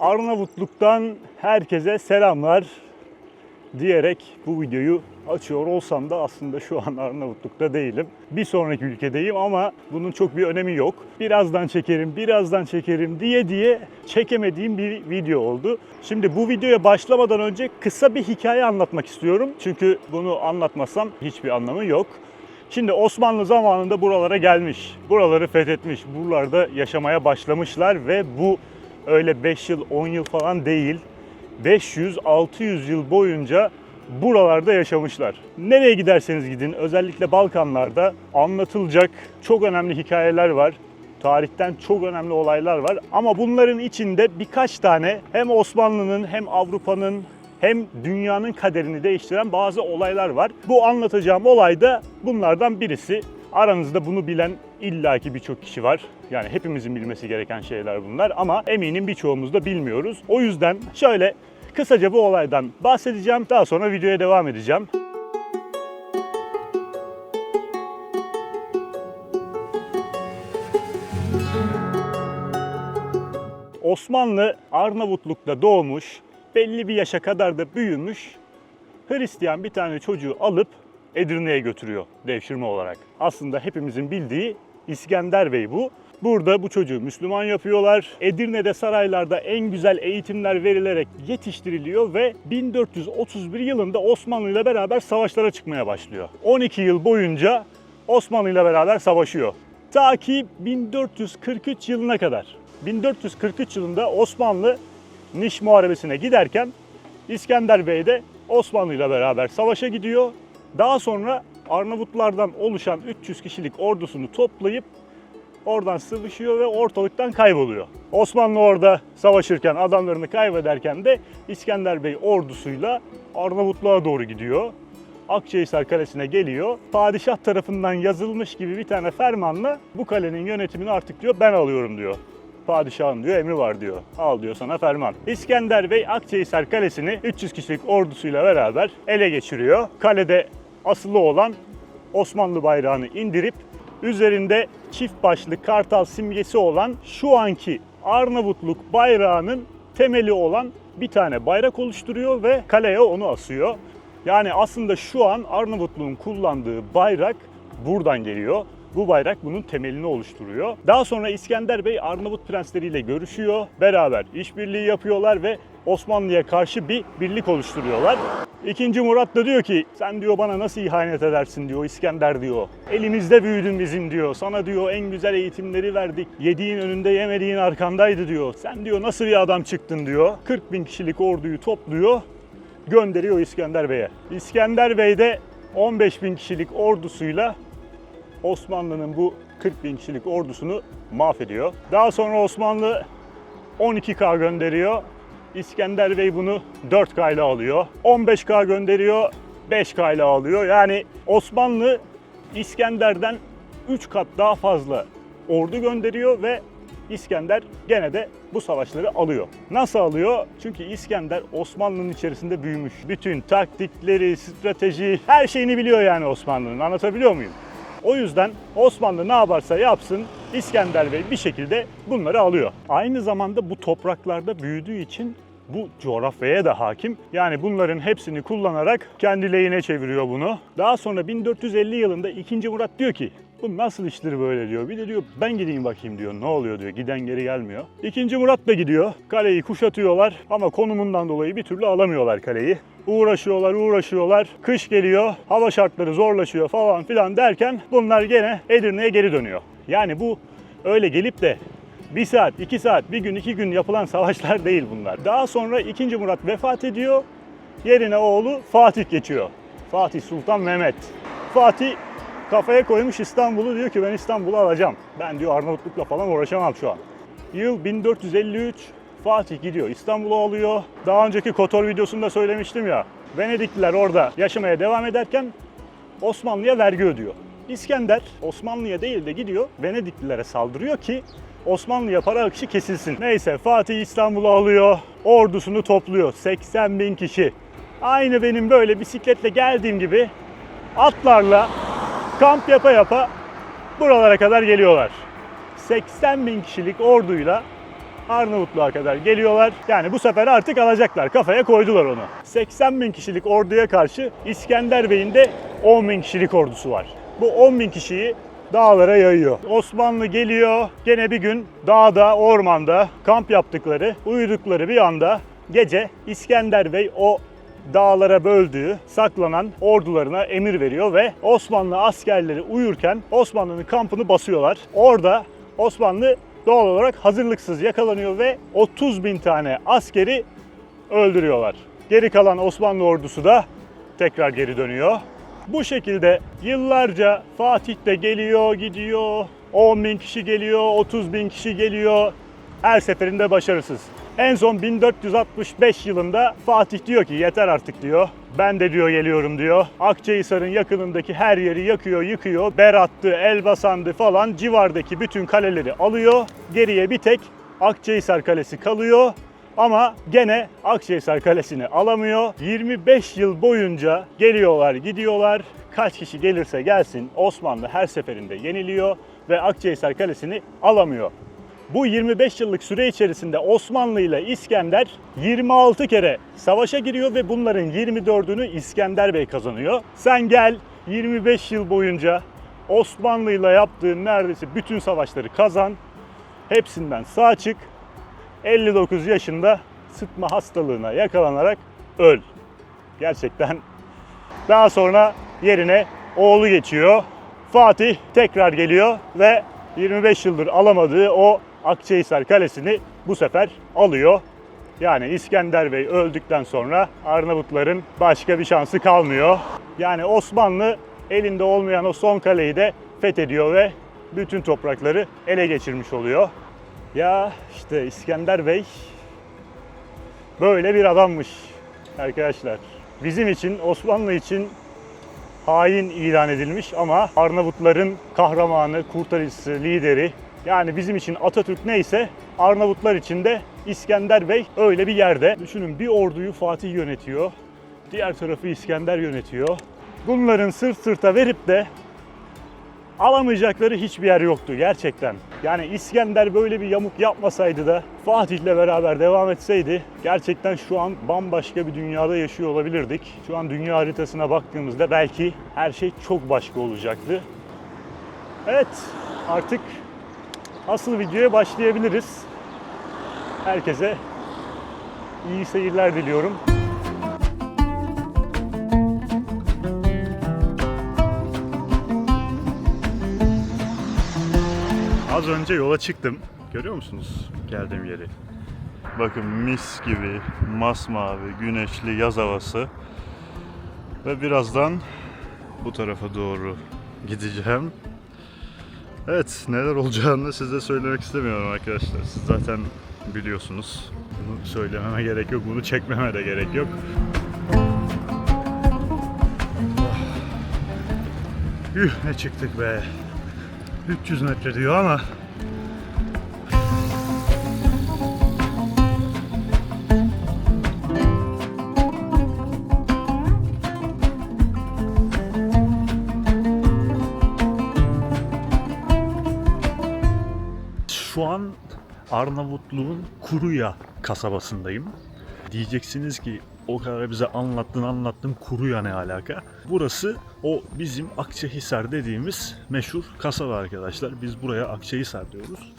Arnavutluk'tan herkese selamlar diyerek bu videoyu açıyor olsam da aslında şu an Arnavutluk'ta değilim. Bir sonraki ülkedeyim ama bunun çok bir önemi yok. Birazdan çekerim, birazdan çekerim diye diye çekemediğim bir video oldu. Şimdi bu videoya başlamadan önce kısa bir hikaye anlatmak istiyorum. Çünkü bunu anlatmasam hiçbir anlamı yok. Şimdi Osmanlı zamanında buralara gelmiş, buraları fethetmiş, buralarda yaşamaya başlamışlar ve bu öyle 5 yıl, 10 yıl falan değil. 500-600 yıl boyunca buralarda yaşamışlar. Nereye giderseniz gidin, özellikle Balkanlarda anlatılacak çok önemli hikayeler var. Tarihten çok önemli olaylar var ama bunların içinde birkaç tane hem Osmanlı'nın hem Avrupa'nın hem dünyanın kaderini değiştiren bazı olaylar var. Bu anlatacağım olay da bunlardan birisi. Aranızda bunu bilen illaki birçok kişi var. Yani hepimizin bilmesi gereken şeyler bunlar ama eminim birçoğumuz da bilmiyoruz. O yüzden şöyle kısaca bu olaydan bahsedeceğim. Daha sonra videoya devam edeceğim. Osmanlı Arnavutluk'ta doğmuş, belli bir yaşa kadar da büyümüş Hristiyan bir tane çocuğu alıp Edirne'ye götürüyor devşirme olarak. Aslında hepimizin bildiği İskender Bey bu. Burada bu çocuğu Müslüman yapıyorlar. Edirne'de saraylarda en güzel eğitimler verilerek yetiştiriliyor ve 1431 yılında Osmanlı ile beraber savaşlara çıkmaya başlıyor. 12 yıl boyunca Osmanlı ile beraber savaşıyor. Ta ki 1443 yılına kadar. 1443 yılında Osmanlı Niş Muharebesi'ne giderken İskender Bey de Osmanlı ile beraber savaşa gidiyor. Daha sonra Arnavutlardan oluşan 300 kişilik ordusunu toplayıp oradan sıvışıyor ve ortalıktan kayboluyor. Osmanlı orada savaşırken, adamlarını kaybederken de İskender Bey ordusuyla Arnavutluğa doğru gidiyor. Akçahisar Kalesi'ne geliyor. Padişah tarafından yazılmış gibi bir tane fermanla bu kalenin yönetimini artık diyor ben alıyorum diyor. Padişahın diyor emri var diyor. Al diyor sana ferman. İskender Bey Akçahisar Kalesi'ni 300 kişilik ordusuyla beraber ele geçiriyor. Kalede asılı olan Osmanlı bayrağını indirip üzerinde çift başlı kartal simgesi olan şu anki Arnavutluk bayrağının temeli olan bir tane bayrak oluşturuyor ve kaleye onu asıyor. Yani aslında şu an Arnavutluğun kullandığı bayrak buradan geliyor. Bu bayrak bunun temelini oluşturuyor. Daha sonra İskender Bey Arnavut prensleriyle görüşüyor. Beraber işbirliği yapıyorlar ve Osmanlı'ya karşı bir birlik oluşturuyorlar. İkinci Murat da diyor ki sen diyor bana nasıl ihanet edersin diyor İskender diyor. Elimizde büyüdün bizim diyor. Sana diyor en güzel eğitimleri verdik. Yediğin önünde yemediğin arkandaydı diyor. Sen diyor nasıl bir adam çıktın diyor. 40 bin kişilik orduyu topluyor gönderiyor İskender Bey'e. İskender Bey de 15 bin kişilik ordusuyla Osmanlı'nın bu 40 bin kişilik ordusunu mahvediyor. Daha sonra Osmanlı 12K gönderiyor. İskender Bey bunu 4K ile alıyor. 15K gönderiyor, 5K ile alıyor. Yani Osmanlı İskender'den 3 kat daha fazla ordu gönderiyor ve İskender gene de bu savaşları alıyor. Nasıl alıyor? Çünkü İskender Osmanlı'nın içerisinde büyümüş. Bütün taktikleri, strateji, her şeyini biliyor yani Osmanlı'nın. Anlatabiliyor muyum? O yüzden Osmanlı ne yaparsa yapsın İskender Bey bir şekilde bunları alıyor. Aynı zamanda bu topraklarda büyüdüğü için bu coğrafyaya da hakim. Yani bunların hepsini kullanarak kendi lehine çeviriyor bunu. Daha sonra 1450 yılında 2. Murat diyor ki bu nasıl iştir böyle diyor. Bir de diyor ben gideyim bakayım diyor. Ne oluyor diyor. Giden geri gelmiyor. İkinci Murat da gidiyor. Kaleyi kuşatıyorlar ama konumundan dolayı bir türlü alamıyorlar kaleyi. Uğraşıyorlar, uğraşıyorlar. Kış geliyor, hava şartları zorlaşıyor falan filan derken bunlar gene Edirne'ye geri dönüyor. Yani bu öyle gelip de bir saat, iki saat, bir gün, iki gün yapılan savaşlar değil bunlar. Daha sonra 2. Murat vefat ediyor. Yerine oğlu Fatih geçiyor. Fatih Sultan Mehmet. Fatih kafaya koymuş İstanbul'u diyor ki ben İstanbul'u alacağım. Ben diyor Arnavutluk'la falan uğraşamam şu an. Yıl 1453 Fatih gidiyor İstanbul'u alıyor. Daha önceki Kotor videosunda söylemiştim ya. Venedikliler orada yaşamaya devam ederken Osmanlı'ya vergi ödüyor. İskender Osmanlı'ya değil de gidiyor Venediklilere saldırıyor ki Osmanlı'ya para akışı kesilsin. Neyse Fatih İstanbul'u alıyor, ordusunu topluyor. 80 bin kişi. Aynı benim böyle bisikletle geldiğim gibi atlarla kamp yapa yapa buralara kadar geliyorlar. 80 bin kişilik orduyla Arnavutluğa kadar geliyorlar. Yani bu sefer artık alacaklar. Kafaya koydular onu. 80 bin kişilik orduya karşı İskender Bey'in de 10 bin kişilik ordusu var. Bu 10 bin kişiyi dağlara yayıyor. Osmanlı geliyor. Gene bir gün dağda, ormanda kamp yaptıkları, uyudukları bir anda gece İskender Bey o dağlara böldüğü, saklanan ordularına emir veriyor ve Osmanlı askerleri uyurken Osmanlı'nın kampını basıyorlar. Orada Osmanlı doğal olarak hazırlıksız yakalanıyor ve 30 bin tane askeri öldürüyorlar. Geri kalan Osmanlı ordusu da tekrar geri dönüyor. Bu şekilde yıllarca Fatih de geliyor, gidiyor, 10 bin kişi geliyor, 30 bin kişi geliyor. Her seferinde başarısız. En son 1465 yılında Fatih diyor ki yeter artık diyor. Ben de diyor geliyorum diyor. Akçahisar'ın yakınındaki her yeri yakıyor, yıkıyor. Berat'tı, Elbasan'dı falan civardaki bütün kaleleri alıyor. Geriye bir tek Akçahisar Kalesi kalıyor. Ama gene Akçahisar Kalesi'ni alamıyor. 25 yıl boyunca geliyorlar, gidiyorlar. Kaç kişi gelirse gelsin Osmanlı her seferinde yeniliyor ve Akçahisar Kalesi'ni alamıyor. Bu 25 yıllık süre içerisinde Osmanlı ile İskender 26 kere savaşa giriyor ve bunların 24'ünü İskender Bey kazanıyor. Sen gel 25 yıl boyunca Osmanlı ile yaptığın neredeyse bütün savaşları kazan. Hepsinden sağ çık. 59 yaşında sıtma hastalığına yakalanarak öl. Gerçekten. Daha sonra yerine oğlu geçiyor. Fatih tekrar geliyor ve 25 yıldır alamadığı o Akçahisar Kalesi'ni bu sefer alıyor. Yani İskender Bey öldükten sonra Arnavutların başka bir şansı kalmıyor. Yani Osmanlı elinde olmayan o son kaleyi de fethediyor ve bütün toprakları ele geçirmiş oluyor. Ya işte İskender Bey böyle bir adammış arkadaşlar. Bizim için, Osmanlı için hain ilan edilmiş ama Arnavutların kahramanı, kurtarıcısı, lideri yani bizim için Atatürk neyse Arnavutlar için de İskender Bey öyle bir yerde. Düşünün bir orduyu Fatih yönetiyor, diğer tarafı İskender yönetiyor. Bunların sırt sırta verip de alamayacakları hiçbir yer yoktu gerçekten. Yani İskender böyle bir yamuk yapmasaydı da Fatih'le beraber devam etseydi gerçekten şu an bambaşka bir dünyada yaşıyor olabilirdik. Şu an dünya haritasına baktığımızda belki her şey çok başka olacaktı. Evet artık asıl videoya başlayabiliriz. Herkese iyi seyirler diliyorum. Önce yola çıktım. Görüyor musunuz geldiğim yeri? Bakın mis gibi masmavi, güneşli yaz havası. Ve birazdan bu tarafa doğru gideceğim. Evet, neler olacağını size söylemek istemiyorum arkadaşlar. Siz zaten biliyorsunuz. Bunu söylememe gerek yok, bunu çekmeme de gerek yok. Üh ne çıktık be. 300 metre diyor ama Şu an Arnavutluğun Kuruya kasabasındayım. Diyeceksiniz ki o kadar bize anlattın anlattın Kuruya ne alaka? Burası o bizim Akçahisar dediğimiz meşhur kasaba arkadaşlar. Biz buraya Akçahisar diyoruz.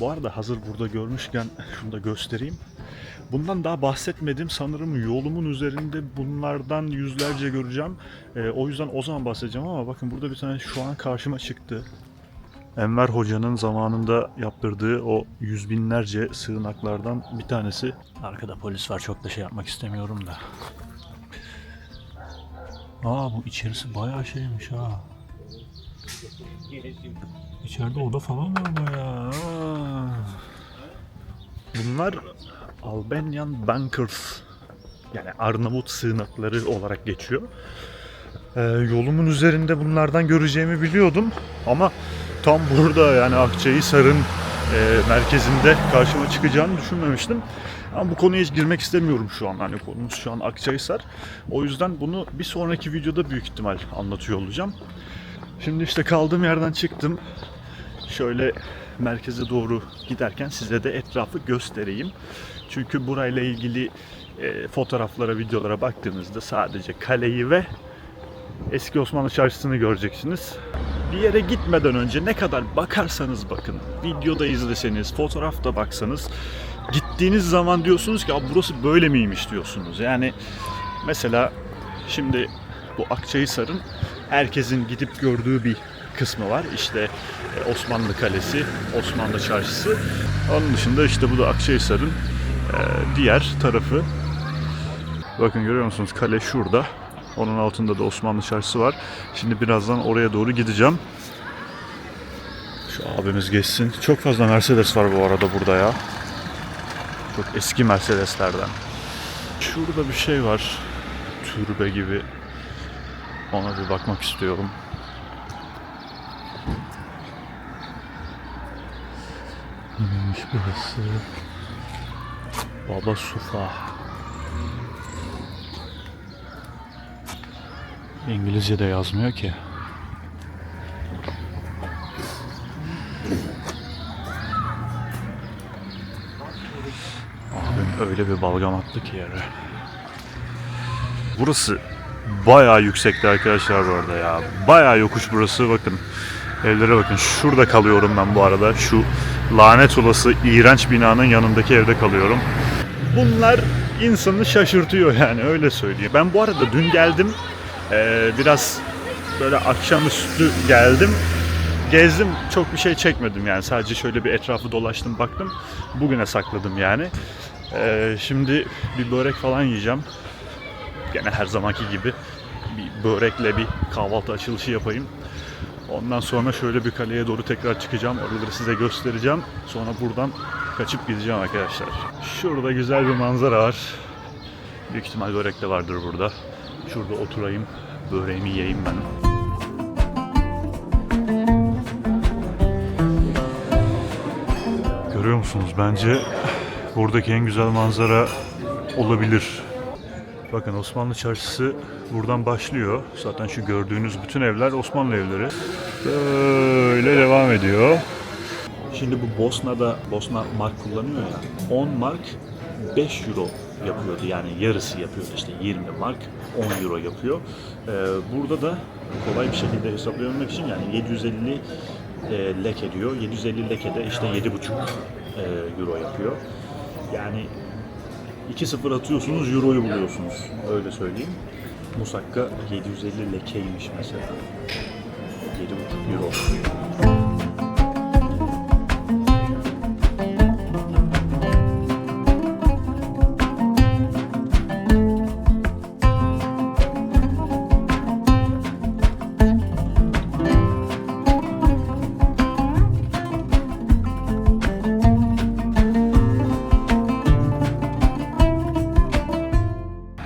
Bu arada hazır burada görmüşken şunu da göstereyim. Bundan daha bahsetmedim. Sanırım yolumun üzerinde bunlardan yüzlerce göreceğim. Ee, o yüzden o zaman bahsedeceğim ama bakın burada bir tane şu an karşıma çıktı. Enver Hoca'nın zamanında yaptırdığı o yüz binlerce sığınaklardan bir tanesi. Arkada polis var çok da şey yapmak istemiyorum da. Aa bu içerisi bayağı şeymiş ha. İçeride oda falan var bayağı. Aa. Bunlar Albanian Bunkers yani Arnavut sığınakları olarak geçiyor. Ee, yolumun üzerinde bunlardan göreceğimi biliyordum ama tam burada yani Akçahisar'ın e, merkezinde karşıma çıkacağını düşünmemiştim. Ama bu konuya hiç girmek istemiyorum şu an. Hani konumuz şu an Akçahisar. O yüzden bunu bir sonraki videoda büyük ihtimal anlatıyor olacağım. Şimdi işte kaldığım yerden çıktım. Şöyle merkeze doğru giderken size de etrafı göstereyim. Çünkü burayla ilgili e, fotoğraflara, videolara baktığınızda sadece kaleyi ve eski Osmanlı çarşısını göreceksiniz. Bir yere gitmeden önce ne kadar bakarsanız bakın, videoda izleseniz, fotoğrafta baksanız gittiğiniz zaman diyorsunuz ki "Aa, burası böyle miymiş diyorsunuz. Yani mesela şimdi bu Akçayhisar'ın herkesin gidip gördüğü bir kısmı var. İşte e, Osmanlı Kalesi, Osmanlı Çarşısı. Onun dışında işte bu da Akçayhisar'ın e, diğer tarafı. Bakın görüyor musunuz kale şurada. Onun altında da Osmanlı Çarşısı var. Şimdi birazdan oraya doğru gideceğim. Şu abimiz geçsin. Çok fazla Mercedes var bu arada burada ya. Çok eski Mercedeslerden. Şurada bir şey var. Türbe gibi. Ona bir bakmak istiyorum. Neymiş burası? Baba Sufa. İngilizce de yazmıyor ki. Abim öyle bir balgam attı ki yere. Burası bayağı yüksekti arkadaşlar bu arada ya. Bayağı yokuş burası bakın. Evlere bakın. Şurada kalıyorum ben bu arada. Şu lanet olası iğrenç binanın yanındaki evde kalıyorum. Bunlar insanı şaşırtıyor yani öyle söyleyeyim. Ben bu arada dün geldim. Ee, biraz böyle akşamüstü geldim. Gezdim çok bir şey çekmedim yani sadece şöyle bir etrafı dolaştım baktım. Bugüne sakladım yani. Ee, şimdi bir börek falan yiyeceğim. Gene her zamanki gibi bir börekle bir kahvaltı açılışı yapayım. Ondan sonra şöyle bir kaleye doğru tekrar çıkacağım. Oraları size göstereceğim. Sonra buradan kaçıp gideceğim arkadaşlar. Şurada güzel bir manzara var. Büyük ihtimal börek de vardır burada. Şurada oturayım, böreğimi yiyeyim ben. Görüyor musunuz? Bence buradaki en güzel manzara olabilir. Bakın Osmanlı Çarşısı buradan başlıyor. Zaten şu gördüğünüz bütün evler Osmanlı evleri. Böyle devam ediyor. Şimdi bu Bosna'da Bosna mark kullanıyor ya. 10 mark 5 euro yapıyordu. Yani yarısı yapıyordu işte 20 mark 10 euro yapıyor. Ee, burada da kolay bir şekilde hesaplayabilmek için yani 750 e, lek ediyor. 750 leke de işte 7,5 e, euro yapıyor. Yani 2-0 atıyorsunuz, euroyu buluyorsunuz. Öyle söyleyeyim. Musakka 750 lekeymiş mesela. 7,5 euro.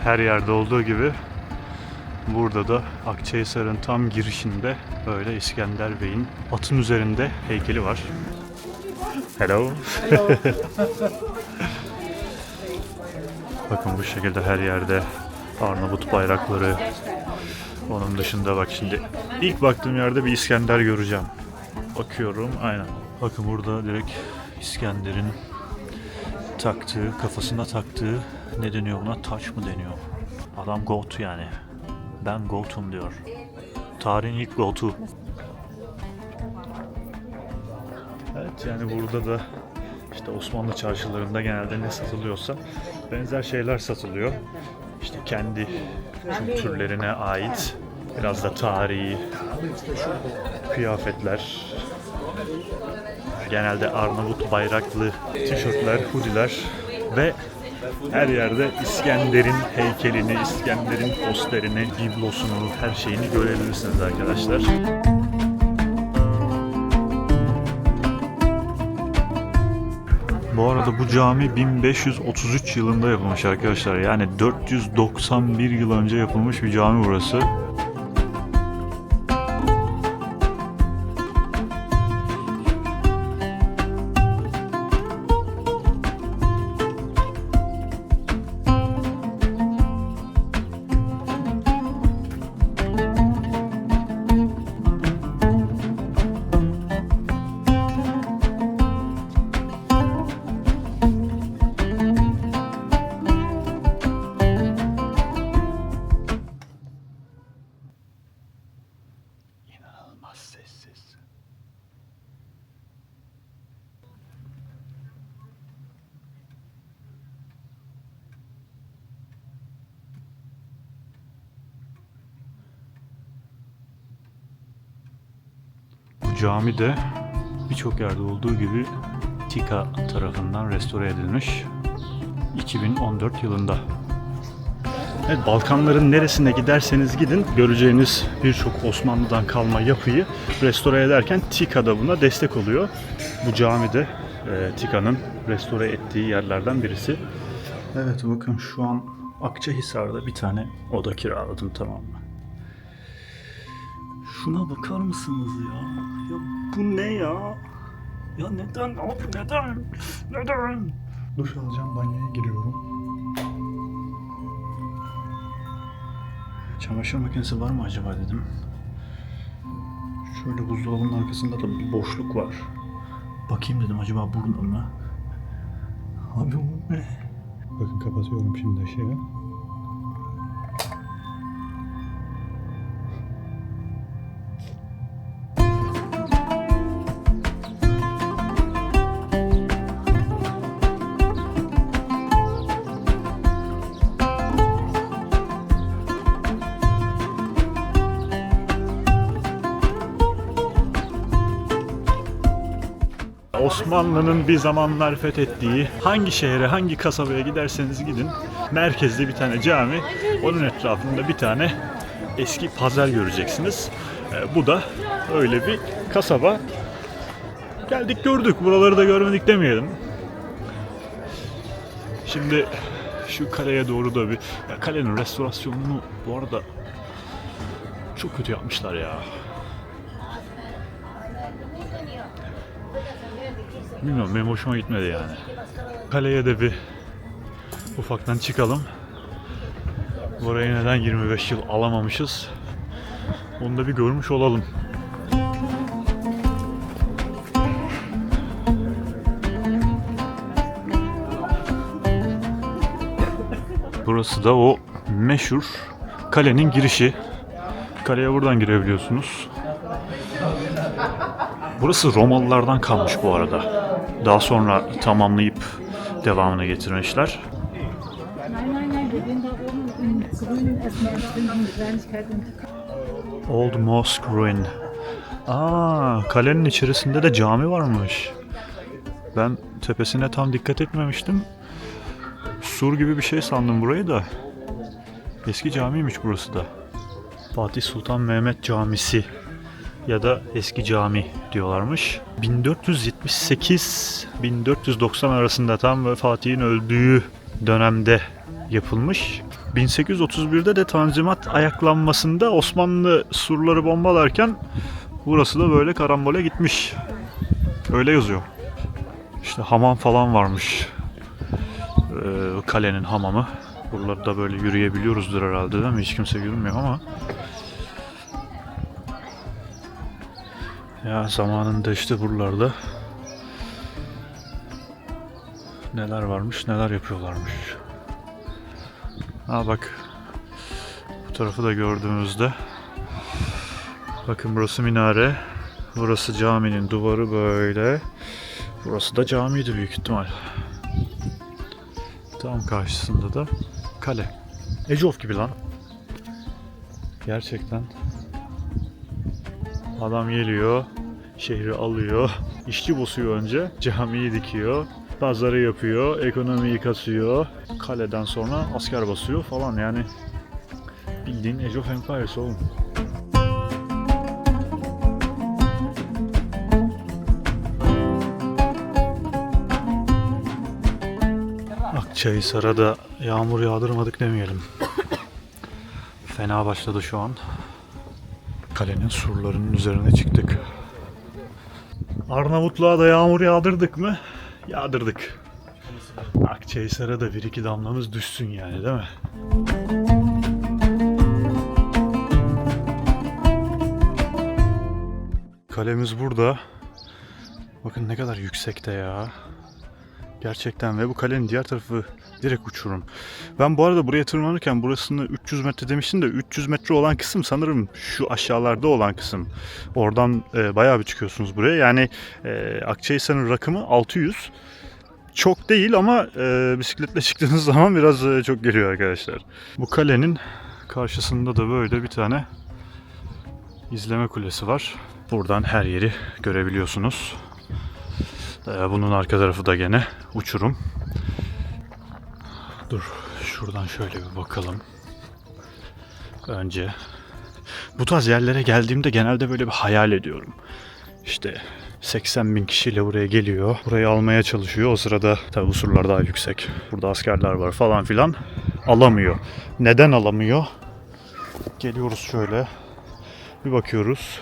Her yerde olduğu gibi burada da Akçahisar'ın tam girişinde böyle İskender Bey'in atın üzerinde heykeli var. Hello. Bakın bu şekilde her yerde Arnavut bayrakları. Onun dışında bak şimdi ilk baktığım yerde bir İskender göreceğim. Bakıyorum aynen. Bakın burada direkt İskender'in taktığı, kafasına taktığı ne deniyor buna? Taç mı deniyor? Adam goat yani. Ben goat'um diyor. Tarihin ilk goat'u. Evet yani burada da işte Osmanlı çarşılarında genelde ne satılıyorsa benzer şeyler satılıyor. İşte kendi kültürlerine ait biraz da tarihi kıyafetler, genelde Arnavut bayraklı tişörtler, hoodiler ve her yerde İskender'in heykelini, İskender'in posterini, biblosunu, her şeyini görebilirsiniz arkadaşlar. Bu arada bu cami 1533 yılında yapılmış arkadaşlar. Yani 491 yıl önce yapılmış bir cami burası. Cami de birçok yerde olduğu gibi TİKA tarafından restore edilmiş 2014 yılında. Evet, Balkanların neresine giderseniz gidin göreceğiniz birçok Osmanlı'dan kalma yapıyı restore ederken TİKA da buna destek oluyor. Bu cami de e, TİKA'nın restore ettiği yerlerden birisi. Evet bakın şu an Akçahisar'da bir tane oda kiraladım tamam mı? Şuna bakar mısınız ya? Ya bu ne ya? Ya neden abi neden? Neden? Duş alacağım banyoya giriyorum. Çamaşır makinesi var mı acaba dedim. Şöyle buzdolabının arkasında da bir boşluk var. Bakayım dedim acaba burada mı? Abi bu ne? Bakın kapatıyorum şimdi ışığı. Osmanlı'nın bir zamanlar fethettiği hangi şehre, hangi kasabaya giderseniz gidin merkezde bir tane cami, onun etrafında bir tane eski pazar göreceksiniz. Ee, bu da öyle bir kasaba. Geldik gördük, buraları da görmedik demeyelim. Şimdi şu kaleye doğru da bir... Ya kalenin restorasyonunu bu arada çok kötü yapmışlar ya. Bilmiyorum benim hoşuma gitmedi yani. Kaleye de bir ufaktan çıkalım. Burayı neden 25 yıl alamamışız? Onu da bir görmüş olalım. Burası da o meşhur kalenin girişi. Kaleye buradan girebiliyorsunuz. Burası Romalılardan kalmış bu arada. Daha sonra tamamlayıp devamını getirmişler. Old Mosque Ruin. Aa, kalenin içerisinde de cami varmış. Ben tepesine tam dikkat etmemiştim. Sur gibi bir şey sandım burayı da. Eski camiymiş burası da. Fatih Sultan Mehmet Camisi ya da eski cami diyorlarmış. 1478-1490 arasında tam Fatih'in öldüğü dönemde yapılmış. 1831'de de Tanzimat ayaklanmasında Osmanlı surları bombalarken burası da böyle karambole gitmiş. Öyle yazıyor. İşte hamam falan varmış. Ee, kalenin hamamı. Buralarda böyle yürüyebiliyoruzdur herhalde değil mi? Hiç kimse yürümüyor ama. Ya zamanında işte buralarda neler varmış, neler yapıyorlarmış. Ha bak bu tarafı da gördüğümüzde bakın burası minare, burası caminin duvarı böyle. Burası da camiydi büyük ihtimal. Tam karşısında da kale. Ece gibi lan. Gerçekten. Adam geliyor, şehri alıyor, işçi basıyor önce, camiyi dikiyor, pazarı yapıyor, ekonomiyi kasıyor, kaleden sonra asker basıyor falan yani bildiğin Age of Empires oğlum. Akçahisar'a da yağmur yağdırmadık demeyelim. Fena başladı şu an. Kalenin surlarının üzerine çıktık. Arnavutluğa da yağmur yağdırdık mı? Yağdırdık. Akçahisar'a da bir iki damlamız düşsün yani değil mi? Kalemiz burada. Bakın ne kadar yüksekte ya. Gerçekten ve bu kalenin diğer tarafı direkt uçurum. Ben bu arada buraya tırmanırken burasını 300 metre demiştim de 300 metre olan kısım sanırım şu aşağılarda olan kısım. Oradan e, bayağı bir çıkıyorsunuz buraya. Yani e, Akçahisar'ın rakımı 600. Çok değil ama e, bisikletle çıktığınız zaman biraz e, çok geliyor arkadaşlar. Bu kalenin karşısında da böyle bir tane izleme kulesi var. Buradan her yeri görebiliyorsunuz. Ee, Bunun arka tarafı da gene uçurum. Dur şuradan şöyle bir bakalım. Önce bu tarz yerlere geldiğimde genelde böyle bir hayal ediyorum. İşte 80 bin kişiyle buraya geliyor. Burayı almaya çalışıyor. O sırada tabi bu surlar daha yüksek. Burada askerler var falan filan. Alamıyor. Neden alamıyor? Geliyoruz şöyle. Bir bakıyoruz.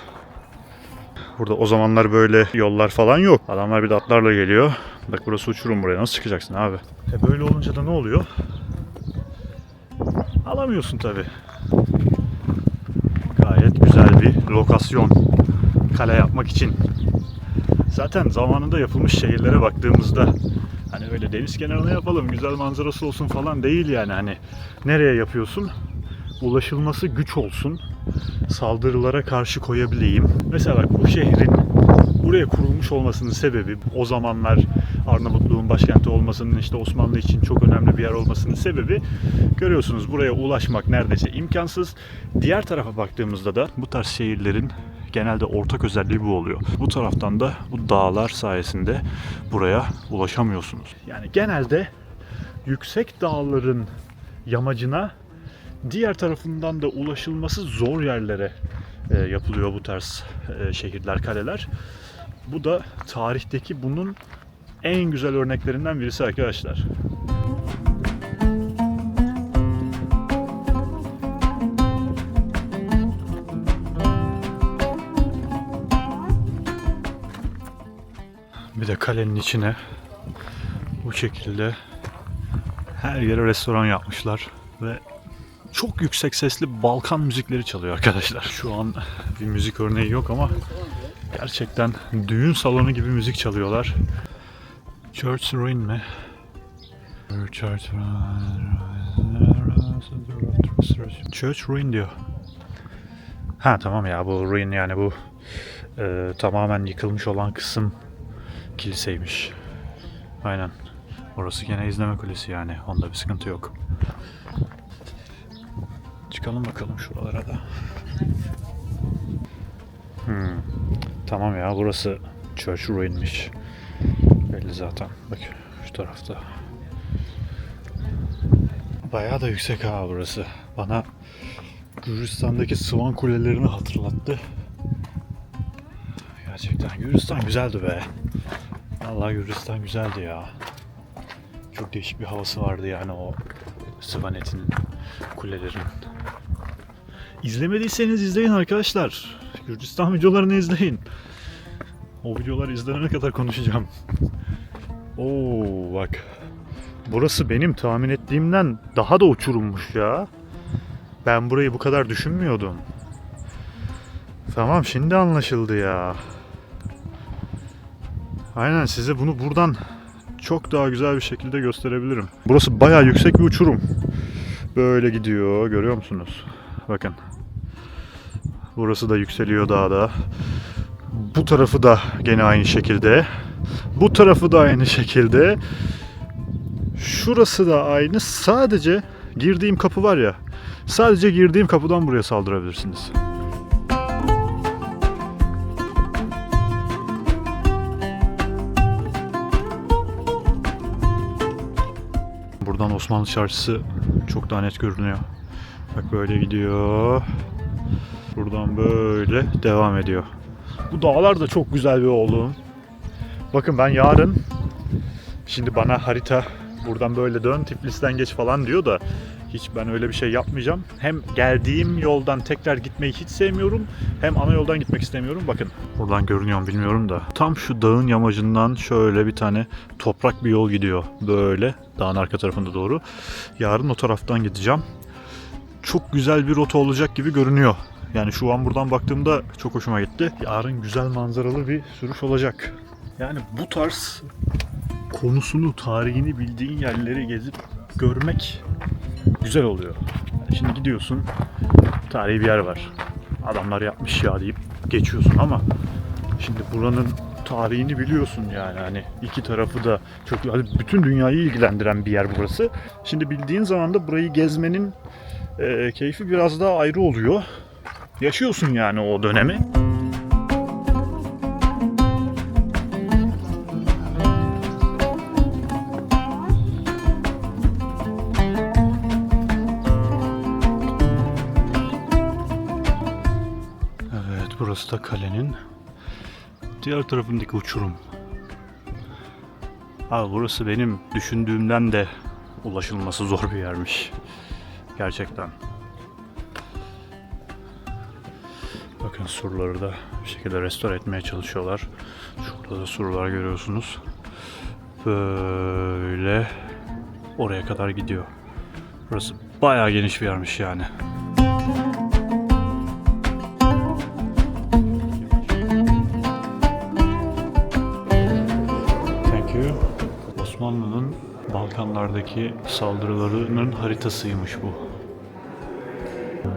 Burada o zamanlar böyle yollar falan yok. Adamlar bir de atlarla geliyor. Bak burası uçurum buraya. Nasıl çıkacaksın abi? E böyle olunca da ne oluyor? Alamıyorsun tabi. Gayet güzel bir lokasyon. Kale yapmak için. Zaten zamanında yapılmış şehirlere baktığımızda hani öyle deniz kenarına yapalım güzel manzarası olsun falan değil yani hani nereye yapıyorsun? Ulaşılması güç olsun. Saldırılara karşı koyabileyim. Mesela bu şehrin buraya kurulmuş olmasının sebebi o zamanlar Arnavutluğun başkenti olmasının işte Osmanlı için çok önemli bir yer olmasının sebebi görüyorsunuz buraya ulaşmak neredeyse imkansız. Diğer tarafa baktığımızda da bu tarz şehirlerin genelde ortak özelliği bu oluyor. Bu taraftan da bu dağlar sayesinde buraya ulaşamıyorsunuz. Yani genelde yüksek dağların yamacına diğer tarafından da ulaşılması zor yerlere e, yapılıyor bu tarz e, şehirler, kaleler. Bu da tarihteki bunun en güzel örneklerinden birisi arkadaşlar. Bir de kalenin içine bu şekilde her yere restoran yapmışlar ve çok yüksek sesli Balkan müzikleri çalıyor arkadaşlar. Şu an bir müzik örneği yok ama gerçekten düğün salonu gibi müzik çalıyorlar. Church Ruin mi? Church Church Ruin diyor. Ha tamam ya bu ruin yani bu e, tamamen yıkılmış olan kısım kiliseymiş. Aynen. Orası gene izleme kulesi yani. Onda bir sıkıntı yok. Çıkalım bakalım şuralara da. Hmm. Tamam ya burası Church Ruin'miş. Belli zaten. Bak şu tarafta. Bayağı da yüksek ha burası. Bana Gürcistan'daki Sıvan kulelerini hatırlattı. Gerçekten Gürcistan güzeldi be. Vallahi Gürcistan güzeldi ya. Çok değişik bir havası vardı yani o Sıvanet'in kulelerin. İzlemediyseniz izleyin arkadaşlar. Gürcistan videolarını izleyin. O videolar izlenene kadar konuşacağım. Oo bak. Burası benim tahmin ettiğimden daha da uçurummuş ya. Ben burayı bu kadar düşünmüyordum. Tamam şimdi anlaşıldı ya. Aynen size bunu buradan çok daha güzel bir şekilde gösterebilirim. Burası bayağı yüksek bir uçurum. Böyle gidiyor görüyor musunuz? Bakın. Burası da yükseliyor dağda. Bu tarafı da gene aynı şekilde. Bu tarafı da aynı şekilde. Şurası da aynı. Sadece girdiğim kapı var ya. Sadece girdiğim kapıdan buraya saldırabilirsiniz. Buradan Osmanlı Çarşısı çok daha net görünüyor. Bak böyle gidiyor. Buradan böyle devam ediyor. Bu dağlar da çok güzel bir oğlum. Bakın ben yarın şimdi bana harita buradan böyle dön Tiflis'ten geç falan diyor da hiç ben öyle bir şey yapmayacağım. Hem geldiğim yoldan tekrar gitmeyi hiç sevmiyorum hem ana yoldan gitmek istemiyorum. Bakın buradan görünüyor mu bilmiyorum da tam şu dağın yamacından şöyle bir tane toprak bir yol gidiyor. Böyle dağın arka tarafında doğru. Yarın o taraftan gideceğim. Çok güzel bir rota olacak gibi görünüyor. Yani şu an buradan baktığımda çok hoşuma gitti. Yarın güzel manzaralı bir sürüş olacak. Yani bu tarz konusunu, tarihini bildiğin yerleri gezip görmek güzel oluyor. Yani şimdi gidiyorsun, tarihi bir yer var. Adamlar yapmış ya deyip geçiyorsun ama şimdi buranın tarihini biliyorsun yani hani iki tarafı da çok hani bütün dünyayı ilgilendiren bir yer burası. Şimdi bildiğin zaman da burayı gezmenin e, keyfi biraz daha ayrı oluyor. Yaşıyorsun yani o dönemi. Evet burası da kalenin diğer tarafındaki uçurum. Ha burası benim düşündüğümden de ulaşılması zor bir yermiş. Gerçekten. Bakın surları da bir şekilde restore etmeye çalışıyorlar. Şurada da surlar görüyorsunuz. Böyle oraya kadar gidiyor. Burası bayağı geniş bir yermiş yani. Thank you. Osmanlı'nın Balkanlardaki saldırılarının haritasıymış bu.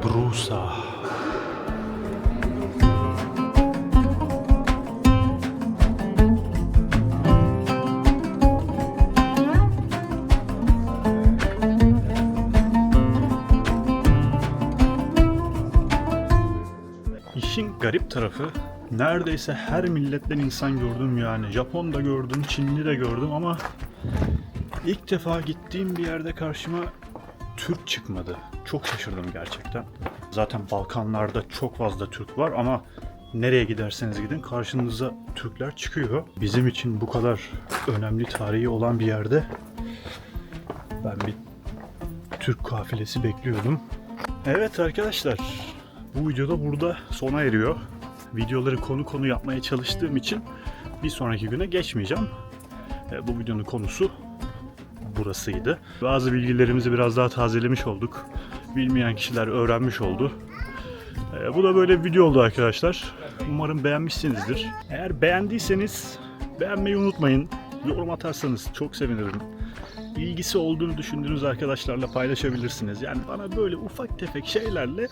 Brusa. İşin garip tarafı neredeyse her milletten insan gördüm yani. Japon da gördüm, Çinli de gördüm ama ilk defa gittiğim bir yerde karşıma Türk çıkmadı. Çok şaşırdım gerçekten. Zaten Balkanlarda çok fazla Türk var ama nereye giderseniz gidin karşınıza Türkler çıkıyor. Bizim için bu kadar önemli tarihi olan bir yerde ben bir Türk kafilesi bekliyordum. Evet arkadaşlar, bu videoda burada sona eriyor. Videoları konu konu yapmaya çalıştığım için bir sonraki güne geçmeyeceğim. E, Bu videonun konusu burasıydı. Bazı bilgilerimizi biraz daha tazelemiş olduk. Bilmeyen kişiler öğrenmiş oldu. E, Bu da böyle bir video oldu arkadaşlar. Umarım beğenmişsinizdir. Eğer beğendiyseniz beğenmeyi unutmayın. Yorum atarsanız çok sevinirim ilgisi olduğunu düşündüğünüz arkadaşlarla paylaşabilirsiniz. Yani bana böyle ufak tefek şeylerle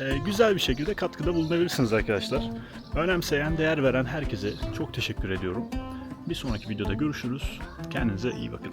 e, güzel bir şekilde katkıda bulunabilirsiniz arkadaşlar. Önemseyen, değer veren herkese çok teşekkür ediyorum. Bir sonraki videoda görüşürüz. Kendinize iyi bakın.